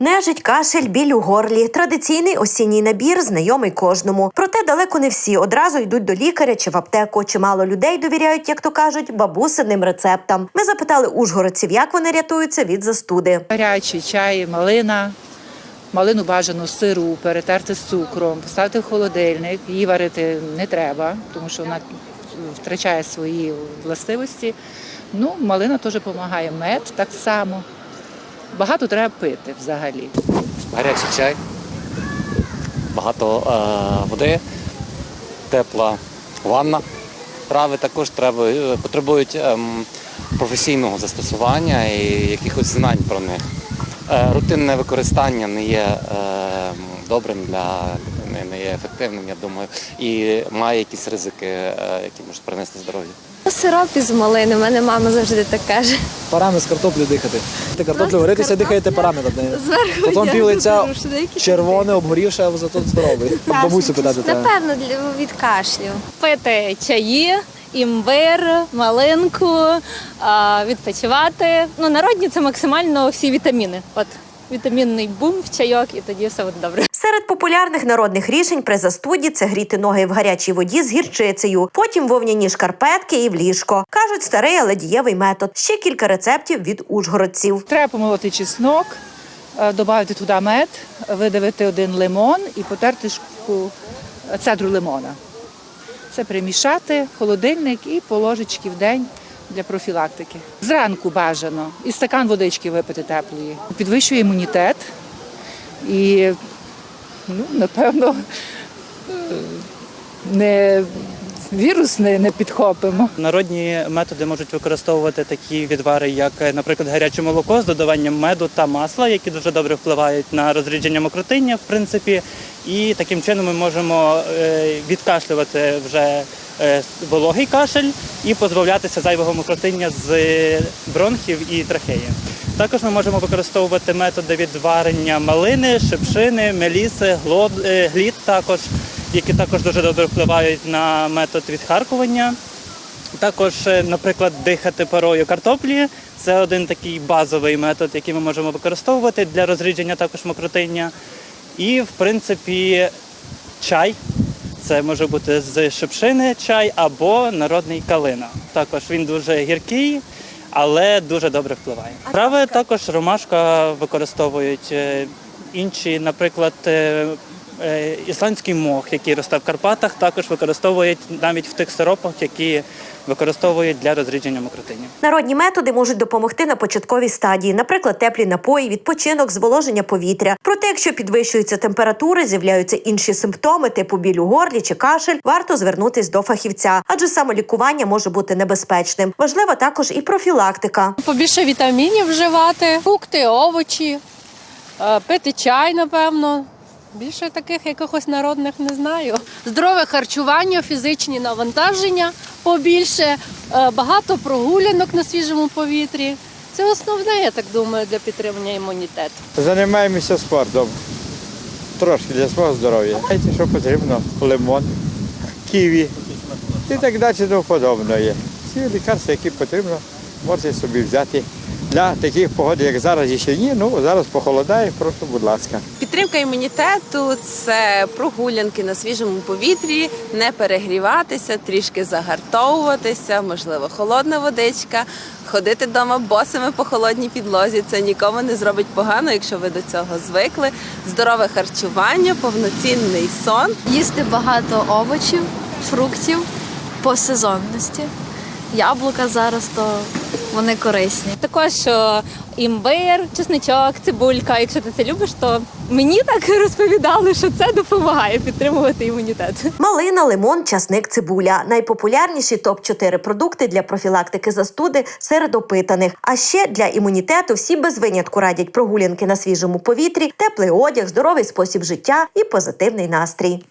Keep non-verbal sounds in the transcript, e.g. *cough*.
Нежить, кашель, біль у горлі. Традиційний осінній набір, знайомий кожному. Проте далеко не всі одразу йдуть до лікаря чи в аптеку. Чимало людей довіряють, як то кажуть, бабусиним рецептам. Ми запитали ужгородців, як вони рятуються від застуди. Гарячий чай, малина. Малину бажано сиру, перетерти з цукром, поставити в холодильник. Її варити не треба, тому що вона втрачає свої властивості. Ну, малина теж допомагає. Мед так само. Багато треба пити взагалі. гарячий чай, багато е, води, тепла ванна. Трави також треба, е, потребують е, професійного застосування і якихось знань про них. Е, рутинне використання не є е, добрим для людини, не є ефективним, я думаю, і має якісь ризики, е, які можуть принести здоров'я. Сироп із малини, в мене мама завжди так каже. Парами з картоплею дихати. Ти картоплю варитися, дихаєте парами над нею. Зверху Потім я пів лиця червоне, обгорівше, а зато здоровий. Бабусю питати треба. Напевно, від кашлю. пити чаї, імбир, малинку, відпочивати. Ну, народні це максимально всі вітаміни. От вітамінний бум в чайок, і тоді все буде добре. Серед популярних народних рішень при застуді це гріти ноги в гарячій воді з гірчицею, потім вовняні шкарпетки і в ліжко. кажуть, старий, але дієвий метод. Ще кілька рецептів від ужгородців. Треба помолоти чеснок, е, додати туди мед, видавити один лимон і потерти шку- цедру лимона. Це перемішати в холодильник і по ложечки в день для профілактики. Зранку бажано і стакан водички випити теплої. Підвищує імунітет і, ну, напевно, е, не, вірус не, не підхопимо. Народні методи можуть використовувати такі відвари, як, е, наприклад, гаряче молоко з додаванням меду та масла, які дуже добре впливають на розрідження мокротиння, в принципі. І таким чином ми можемо е, відкашлювати вже вологий кашель і позбавлятися зайвого мокротиння з бронхів і трахеї. Також ми можемо використовувати методи відварення малини, шипшини, меліси, е, глід також, які також дуже добре впливають на метод відхаркування. Також, е, наприклад, дихати парою картоплі це один такий базовий метод, який ми можемо використовувати для розрідження також мокротиння. І, в принципі, чай. Це може бути з шипшини чай або народний калина. Також він дуже гіркий, але дуже добре впливає. Трави також ромашка використовують е, інші, наприклад, е, ісландський мох, який росте в Карпатах, також використовують навіть в тих сиропах, які використовують для розрідження мокротиння. Народні методи можуть допомогти на початковій стадії, наприклад, теплі напої, відпочинок, зволоження повітря. Проте, якщо підвищуються температури, з'являються інші симптоми, типу біль у горлі чи кашель, варто звернутись до фахівця, адже самолікування може бути небезпечним. Важлива також і профілактика. Побільше вітамінів вживати, фрукти, овочі, е, пити чай, напевно. Більше таких якихось народних не знаю. Здорове харчування, фізичні навантаження побільше, е, багато прогулянок на свіжому повітрі. Це основне, я так думаю, для підтримання імунітету. Займаємося спортом. Трошки для свого здоров'я. Знаєте, що потрібно? Лимон, ківі і так далі тому подобне. Всі лікарства, які потрібно, можете собі взяти. Для таких погоди, як зараз, ще ні, ну зараз похолодає, прошу, будь ласка. Підтримка імунітету це прогулянки на свіжому повітрі, не перегріватися, трішки загартовуватися, можливо, холодна водичка, ходити вдома босими по холодній підлозі. Це нікому не зробить погано, якщо ви до цього звикли. Здорове харчування, повноцінний сон. Їсти багато овочів, фруктів по сезонності. Яблука зараз то вони корисні. Також імбир, чесничок, цибулька. Якщо ти це любиш, то мені так *laughs* розповідали, що це допомагає підтримувати імунітет. Малина, лимон, часник, цибуля найпопулярніші топ 4 продукти для профілактики застуди серед опитаних. А ще для імунітету всі без винятку радять прогулянки на свіжому повітрі, теплий одяг, здоровий спосіб життя і позитивний настрій.